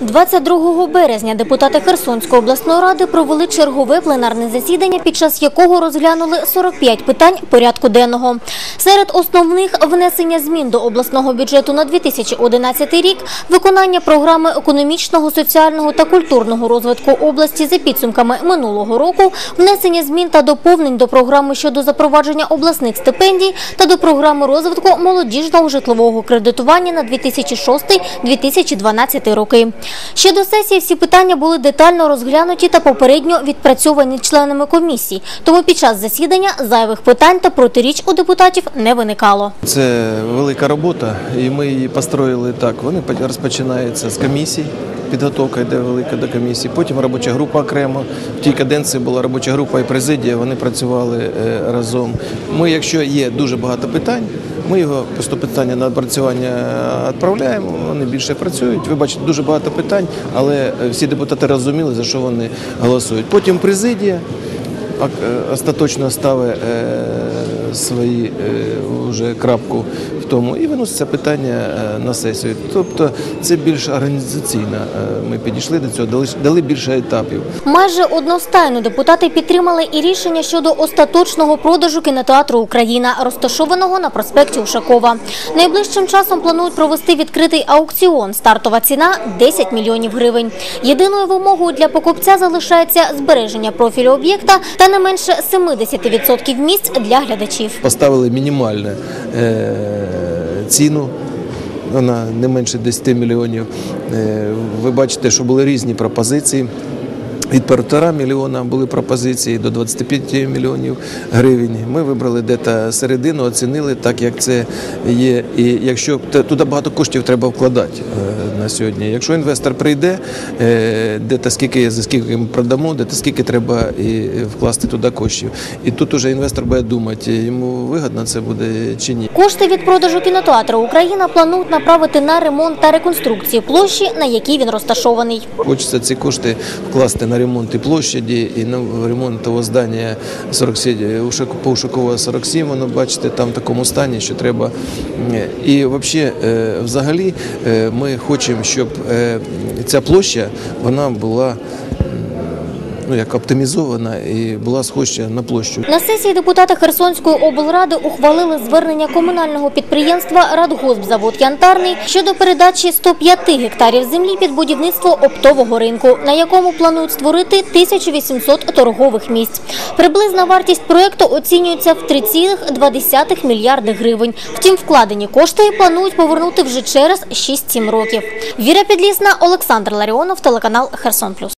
22 березня депутати Херсонської обласної ради провели чергове пленарне засідання, під час якого розглянули 45 питань порядку денного. Серед основних внесення змін до обласного бюджету на 2011 рік, виконання програми економічного, соціального та культурного розвитку області за підсумками минулого року, внесення змін та доповнень до програми щодо запровадження обласних стипендій та до програми розвитку молодіжного житлового кредитування на 2006-2012 роки. Ще до сесії всі питання були детально розглянуті та попередньо відпрацьовані членами комісії, тому під час засідання зайвих питань та протиріч у депутатів не виникало. Це велика робота, і ми її построїли так. Вони по- розпочинаються з комісій, підготовка йде велика до комісії. Потім робоча група окремо. В тій каденції була робоча група і президія. Вони працювали е, разом. Ми, якщо є дуже багато питань, ми його просто питання на опрацювання відправляємо. Вони більше працюють. Ви бачите, дуже багато питань, але е, всі депутати розуміли, за що вони голосують. Потім президія е, остаточно ставить е, свої вже крапку тому і виноситься питання е, на сесію. Тобто це більш організаційно. е, Ми підійшли до цього, дали, більше етапів. Майже одностайно депутати підтримали і рішення щодо остаточного продажу кінотеатру Україна, розташованого на проспекті Ушакова. Найближчим часом планують провести відкритий аукціон. Стартова ціна 10 мільйонів гривень. Єдиною вимогою для покупця залишається збереження профілю об'єкта та не менше 70% місць для глядачів. Поставили мінімальну е, ціну. Вона не менше 10 мільйонів. Е, Ви бачите, що були різні пропозиції. Від півтора мільйона були пропозиції до 25 мільйонів гривень. Ми вибрали десь середину, оцінили так, як це є. І якщо туди багато коштів треба вкладати е, на сьогодні. Якщо інвестор прийде, е, де та скільки за скільки ми продамо, де та скільки треба і вкласти туди коштів. І тут уже інвестор буде думати, йому вигідно це буде чи ні. Кошти від продажу кінотеатру Україна планують направити на ремонт та реконструкцію площі, на якій він розташований. Хочеться ці кошти вкласти на ремонт і площаді, і на ремонт того здання 47, Ушак- по Ушакова 47, воно бачите, там в такому стані, що треба. І взагалі, е, взагалі е, ми хочемо, щоб е, ця площа вона була ну, як оптимізована і була схожа на площу. На сесії депутати Херсонської облради ухвалили звернення комунального підприємства «Радгоспзавод Янтарний» щодо передачі 105 гектарів землі під будівництво оптового ринку, на якому планують створити 1800 торгових місць. Приблизна вартість проекту оцінюється в 3,2 мільярди гривень. Втім, вкладені кошти планують повернути вже через 6-7 років. Віра Підлісна, Олександр Ларіонов, телеканал Херсон Плюс.